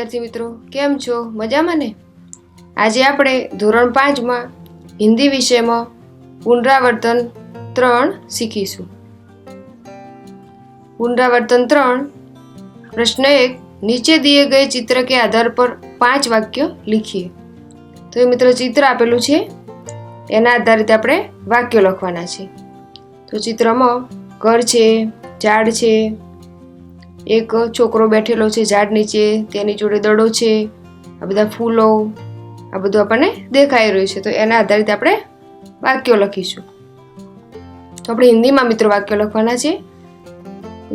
વિદ્યાર્થી મિત્રો, કેમ છો? મજામાં ને? આજે આપણે ધોરણ પાંચમાં હિન્દી વિષયમાં પુનરાવર્તન ત્રણ શીખીશું. પુનરાવર્તન ત્રણ, પ્રશ્ન એક, નીચે દિए ગયે ચિત્ર કે આધાર પર પાંચ વાક્ય લીખીએ. તો એ મિત્રો ચિત્ર આપેલું છે. એના આધારિત આપણે વાક્યો લખવાના છે. તો ચિત્રમાં ઘર છે, ઝાડ છે એક છોકરો બેઠેલો છે ઝાડ નીચે તેની જોડે દડો છે આ બધા ફૂલો આ બધું આપણને દેખાઈ રહ્યું છે તો એના આધારિત આપણે વાક્યો લખીશું તો આપણે હિન્દીમાં મિત્રો વાક્યો લખવાના છે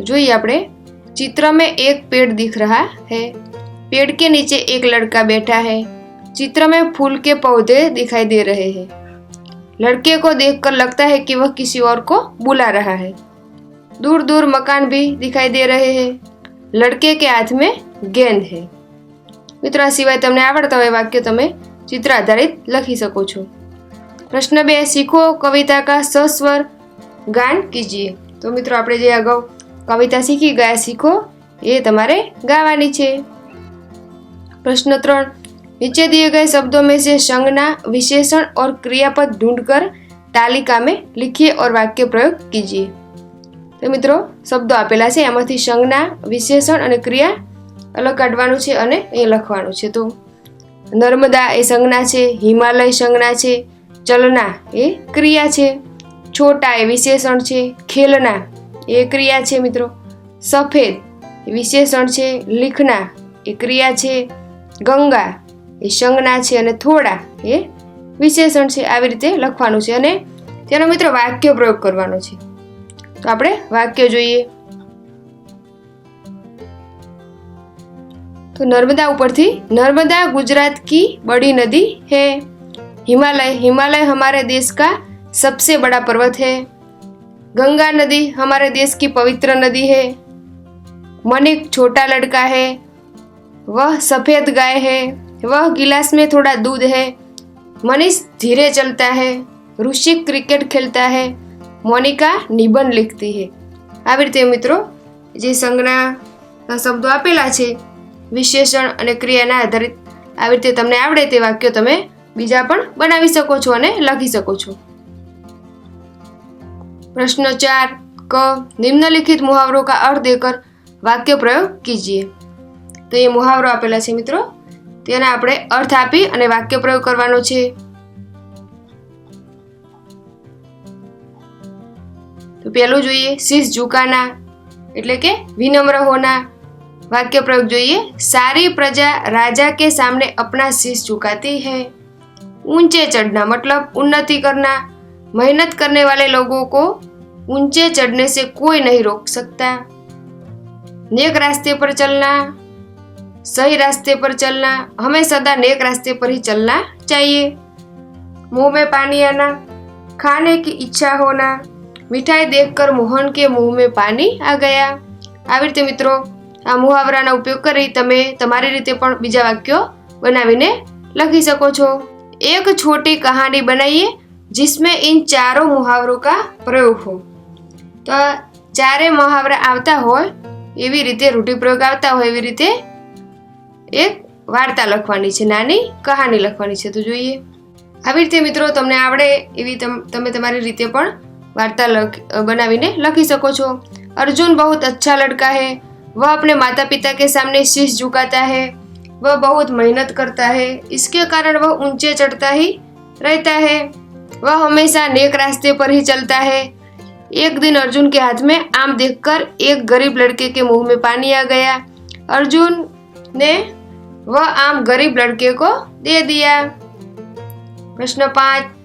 જોઈએ આપણે चित्र में एक पेड़ दिख रहा है पेड़ के नीचे एक लड़का बैठा है चित्र में फूल के पौधे दिखाई दे रहे हैं लड़के को देखकर लगता है कि वह किसी और को बुला रहा है दूर दूर मकान भी दिखाई दे रहे हैं लड़के के हाथ में गेंद है મિત્રો આ સિવાય તમને આવડતા હોય વાક્ય તમે ચિત્ર આધારિત લખી શકો છો પ્રશ્ન બે શીખો કવિતા કા સસ્વર ગાન કીજીએ તો મિત્રો આપણે જે અગાઉ કવિતા શીખી ગયા શીખો એ તમારે ગાવાની છે प्रश्न ત્રણ नीचे दिए गए शब्दों में से संज्ञा विशेषण और क्रियापद ढूंढकर तालिका में लिखिए और वाक्य प्रयोग कीजिए તો મિત્રો, શબ્દો આપેલા છે. એમાંથી સંજ્ઞા, વિશેષણ અને ક્રિયા અલગ કાઢવાનું છે અને એ લખવાનું છે. તો નર્મદા એ સંજ્ઞા છે, હિમાલય સંજ્ઞા છે, ચલના એ ક્રિયા છે, છોટા એ વિશેષણ છે, ખેલના એ ક્રિયા છે મિત્રો. સફેદ વિશેષણ છે, લીખના એ ક્રિયા છે, ગંગા એ સંજ્ઞા છે અને થોડા એ વિશેષણ છે. આવી રીતે લખવાનું છે અને તેનો મિત્રો વાક્ય પ્રયોગ કરવાનો છે. તો આપણે વાક્ય જોઈએ તો નર્મદા ઉપરથી નર્મદા ગુજરાત की बड़ी नदी है हिमालय हिमालय हमारे देश का सबसे बड़ा पर्वत है गंगा नदी हमारे देश की पवित्र नदी है मनिक छोटा लड़का है वह सफेद गाय है वह गिलास में थोड़ा दूध है मनीष धीरे चलता है ऋषि क्रिकेट खेलता है મોનિકા નિબંધ લિખતી હે. આવી રીતે મિત્રો, જે સંજ્ઞાના શબ્દો આપેલા છે, વિશેષણ અને ક્રિયાના આધારિત, આવી રીતે તમને આવડે તે વાક્યો તમે બીજા પણ બનાવી શકો છો અને લખી શકો છો. પ્રશ્ન ચાર, ક, નિમ્નલિખિત મુહાવરો કા અર્થ દેકર વાક્ય પ્રયોગ કીજીએ. તો એ મુહાવરો આપેલા છે મિત્રો. તેને આપણે અર્થ આપી અને વાક્ય પ્રયોગ કરવાનો છે. તો પહેલું જોઈએ શીશ ઝુકાના એટલે કે વિનમ્ર હોના વાક્ય પ્રયોગ જોઈએ સારી પ્રજા राजा के सामने अपना शीश झुकाती है ऊंचे चढ़ना मतलब उन्नति करना मेहनत करने वाले लोगों को ऊंचे चढ़ने से कोई नहीं रोक सकता नेक रास्ते पर चलना सही रास्ते पर चलना हमें सदा नेक रास्ते पर ही चलना चाहिए मुंह में पानी आना खाने की ઈચ્છા હોના મીઠાઈ દેખકર મોહન કે મુંહ મેં પાણી આ ગયા? આવી રીતે મિત્રો, આ મુહાવરાનો ઉપયોગ કરી તમે તમારી રીતે પણ બીજા વાક્યો બનાવીને લખી શકો છો. એક છોટી કહાની બનાવીએ, જિસમે ઇન ચારો મુહાવરો કા પ્રયોગ હો. તો ચારે મુહાવરા આવતા હોય, એવી રીતે રૂઢિપ્રયોગ આવતા હોય, એવી રીતે એક વાર્તા લખવાની છે, નાની કહાની લખવાની છે. તો જોઈએ. આવી રીતે મિત્રો, તમને આવડે એવી તમે તમારી રીતે પણ वार्ता बनावीने लखी सको છો अर्जुन बहुत अच्छा लड़का है वह अपने माता पिता के सामने शीश झुकाता है वह बहुत मेहनत करता है इसके कारण वह ऊँचे चढ़ता ही रहता है वह हमेशा नेक रास्ते पर ही चलता है एक दिन अर्जुन के हाथ में आम देखकर एक गरीब लड़के के मुँह में पानी आ गया अर्जुन ने वह आम गरीब लड़के को दे दिया प्रश्न पाँच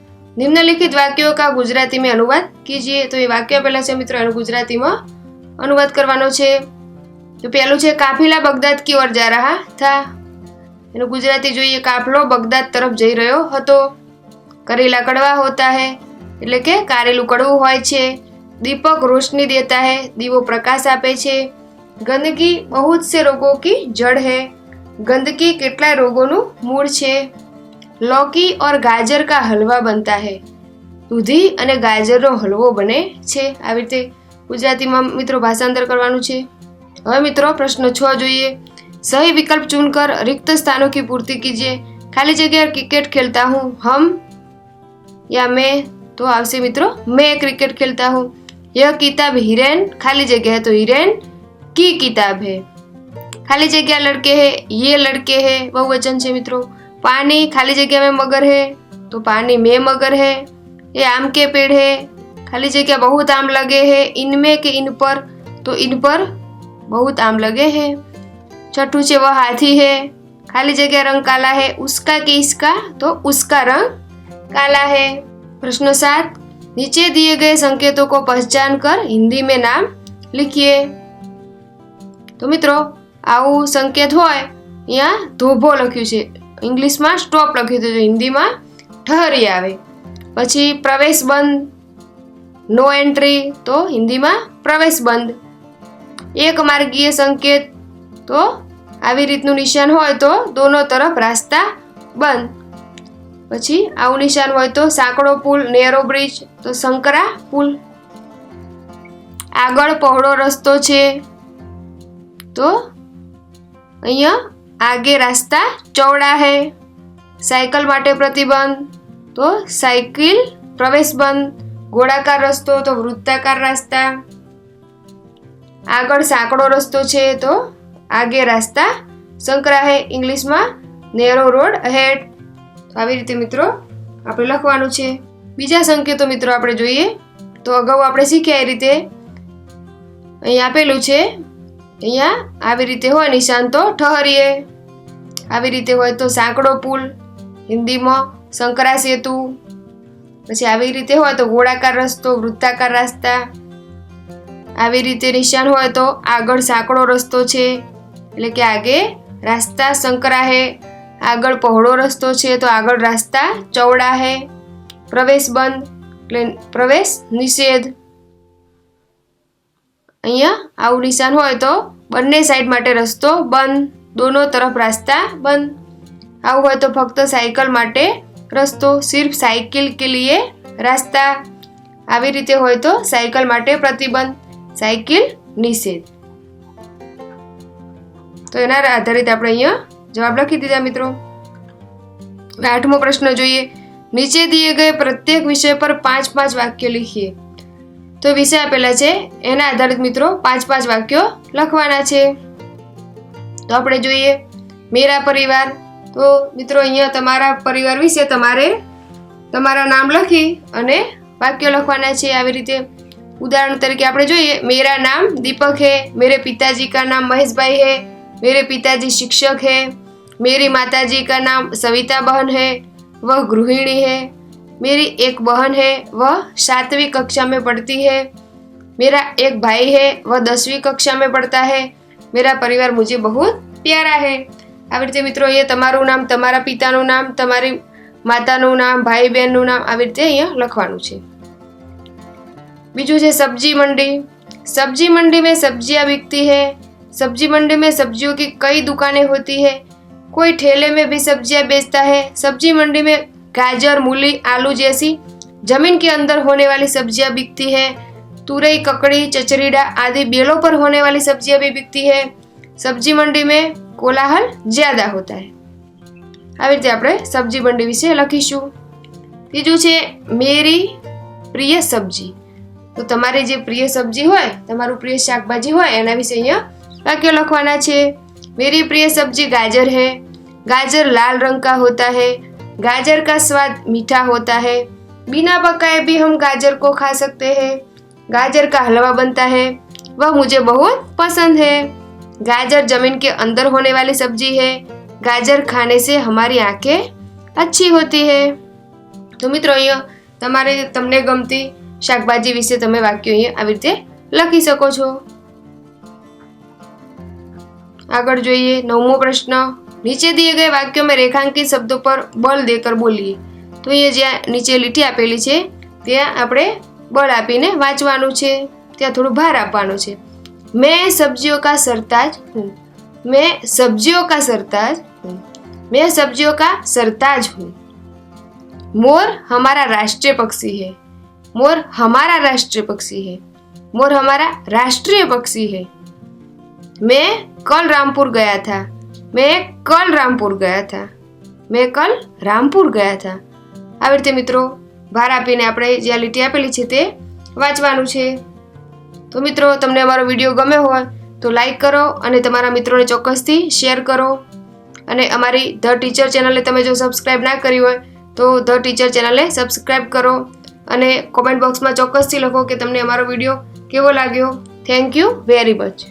નિમ્નલિખિત વાક્યો કા ગુજરાતી મેં અનુવાદ કીજીએ. તો એ વાક્ય પહેલાં છે મિત્રો એનું ગુજરાતીમાં અનુવાદ કરવાનો છે. તો પહેલું છે, કાફિલા બગદાદ કી ઓર જા રહા થા. એનું ગુજરાતી જોઈએ, કાફલો બગદાદ તરફ જઈ રહ્યો હતો. કરેલા કડવા હોતા હે. એટલે કે, કારેલું કડવું હોય છે. દીપક રોશની દેતા હે. દીવો પ્રકાશ આપે છે. ગંદકી બહુ જ સે રોગો કી જડ હે. ગંદકી કેટલાય રોગોનું મૂળ છે. लौकी और गाजर का हलवा बनता है દૂધી અને ગાજરનો હલવો બને છે આવી રીતે ગુજરાતીમાં મિત્રો ભાષાંતર કરવાનું છે હવે મિત્રો પ્રશ્ન છ જોઈએ सही विकल्प चुनकर रिक्त स्थानों की पूर्ति कीजिए खाली जगह क्रिकेट खेलता हूँ हम या मैं तो आवश्य मित्रों मैं क्रिकेट खेलता हूँ यह किताब हिरेन खाली जगह है तो हिरेन की किताब है खाली जगह लड़के है ये लड़के है बहुवचन છે મિત્રો पानी खाली जगह में मगर है तो पानी में मगर है ये आम के पेड़ है खाली जगह बहुत आम लगे हैं इनमें के इन पर तो इन पर बहुत आम लगे हैं छठू છે वह हाथी है खाली जगह रंग काला है उसका कि इसका तो उसका रंग काला है प्रश्न सात नीचे दिए गए संकेतों को पहचान कर हिंदी में नाम लिखिए તો મિત્રો આવું સંકેત હોય અહીંયા ધોભો લખ્યું છે ઇંગ્લિશમાં સ્ટોપ લખ્યું હતું, હિન્દીમાં ઠહરી આવે. પછી પ્રવેશ બંધ નો એન્ટ્રી તો હિન્દીમાં પ્રવેશ બંધ. એક માર્ગીય સંકેત, તો આવી રીતનું નિશાન હોય તો દોનો તરફ રાસ્તા બંધ. પછી આવું નિશાન હોય તો સાંકડો પુલ, નેરો બ્રિજ, તો સંકરા પુલ. આગળ પહોળો રસ્તો છે, તો અહીંયા આગે રાસ્તા ચૌડા હે સાયકલ માટે પ્રતિબંધ તો સાયકલ પ્રવેશ બંધ ગોળાકાર રસ્તો તો વૃત્તાકાર રસ્તા આગળ સાંકડો રસ્તો છે તો આગે રાસ્તા સંકરા હે ઇંગ્લિશમાં નેરો રોડ હેડ આવી રીતે મિત્રો આપણે લખવાનું છે બીજા સંકેતો મિત્રો આપણે જોઈએ તો અગાઉ આપણે શીખ્યા એ રીતે અહીંયા આપેલું છે અહીંયા આવી રીતે હોય નિશાન તો ઠહરીએ આવી રીતે હોય તો સાંકડો પુલ, હિન્દીમાં સંકરા સેતુ પછી આવી રીતે હોય તો ગોળાકાર રસ્તો, વૃત્તાકાર રસ્તા, આવી રીતે નિશાન હોય તો આગળ સાંકડો રસ્તો છે, એટલે કે આગે રાસ્તા સંકરા હે આગળ પહોળો રસ્તો છે તો આગળ રાસ્તા ચૌડા હે પ્રવેશ બંધ, એટલે પ્રવેશ નિષેધ. અહીંયા આવું નિશાન હોય તો બંને સાઈડ માટે રસ્તો બંધ. દોનો તરફ રાસ્તા બંધ. આવું હોય તો ફક્ત સાયકલ માટે રસ્તો, સિર્ફ સાયકલ કે લીએ રાસ્તા. આવી રીતે હોય તો સાયકલ માટે પ્રતિબંધ, સાયકલ નિષેધ. તો એના આધારિત આપણે અહીંયા જવાબ લખી દીધા મિત્રો. આઠમો પ્રશ્ન જોઈએ. નીચે દિए ગયે પ્રત્યેક વિષય પર પાંચ પાંચ વાક્ય લખીએ. તો વિષય આપેલા છે. એના આધારિત મિત્રો પાંચ પાંચ વાક્યો લખવાના છે. તો આપણે જોઈએ મેરા પરિવાર તો મિત્રો અહીંયા તમારા પરિવાર વિશે તમારે તમારા નામ લખી અને વાક્યો લખવાના છે આવી રીતે उदाहरण तरीके આપણે જોઈએ मेरा नाम दीपक है मेरे पिताजी का नाम महेश भाई है मेरे पिताजी शिक्षक है मेरी माताजी का नाम सविता बहन है वह गृहिणी है मेरी एक बहन है वह सातवीं कक्षा में पढ़ती है मेरा एक भाई है वह दसवीं कक्षा में पढ़ता है मेरा परिवार मुझे बहुत प्यारा है આવી રીતે મિત્રો અહીંયા તમારું નામ તમારા પિતાનું નામ તમારી માતાનું નામ ભાઈ બહેનનું નામ આવી રીતે અહીંયા લખવાનું છે बीजू है सब्जी मंडी सब्जी मंडी में सब्जियां बिकती है सब्जी मंडी में सब्जियों की कई दुकानें होती है कोई ठेले में भी सब्जियां बेचता है सब्जी मंडी में गाजर मूली आलू जैसी जमीन के अंदर होने वाली सब्जियां बिकती है तुरई ककड़ी चचरीडा आदि बेलों पर होने वाली सब्जियां भी बिकती है सब्जी मंडी में कोलाहल ज्यादा होता है આવી રીતે આપણે સબ્જી મંડી વિશે લખીશું બીજું છે મેરી પ્રિય સબ્જી તો તમારી જે પ્રિય સબ્જી હોય તમારું પ્રિય શાકભાજી હોય એના વિશે અહીંયા વાક્યો લખવાના છે मेरी प्रिय सब्जी गाजर है गाजर लाल रंग का होता है गाजर का स्वाद मीठा होता है बिना पकाए भी हम गाजर को खा सकते हैं गाजर का हलवा बनता है। वह मुझे बहुत पसंद है। गाजर ज़मीन के अंदर होने वाली सब्ज़ी है। गाजर खाने से हमारी आँखें अच्छी होती है। तो मित्रों तुम्हारे तुमने गमती शाकभाजी विषय तुम वाक्य आई लखी सको छो जो नवमो प्रश्न नीचे दिए गए वाक्यों में रेखांकित शब्दों पर बल देकर बोलिए तो ये ज्या नीचे लीटी आपेली है त्या બળ આપીને વાંચવાનું છે, ત્યાં થોડું ભાર આપવાનું છે. મેં સબ્જીઓ કા સરતાજ હું. મેં સબ્જીઓ કા સરતાજ હું. મેં સબ્જીઓ કા સરતાજ હું. મોર હમારા રાષ્ટ્રીય પક્ષી હૈ. મોર હમારા રાષ્ટ્રીય પક્ષી હૈ. મોર હમારા રાષ્ટ્રીય પક્ષી હે. મેં કલ રામપુર ગયા થા. મેં કલ રામપુર ગયા થા. મેં કલ રામપુર ગયા થા. આવી રીતે મિત્રો ભાર આપીને આપણે જે આ લીટી આપેલી છે તે વાંચવાનું છે. તો મિત્રો, તમને અમારો વીડિયો ગમે હોય તો લાઈક કરો અને તમારા મિત્રોને ચોક્કસથી શેર કરો. અને અમારી ધ ટીચર ચેનલને તમે જો સબસ્ક્રાઈબ ના કરી હોય તો ધ ટીચર ચેનલને સબસ્ક્રાઈબ કરો. અને કોમેન્ટ બોક્સમાં ચોક્કસથી લખો કે તમને અમારો વીડિયો કેવો લાગ્યો. Thank you very much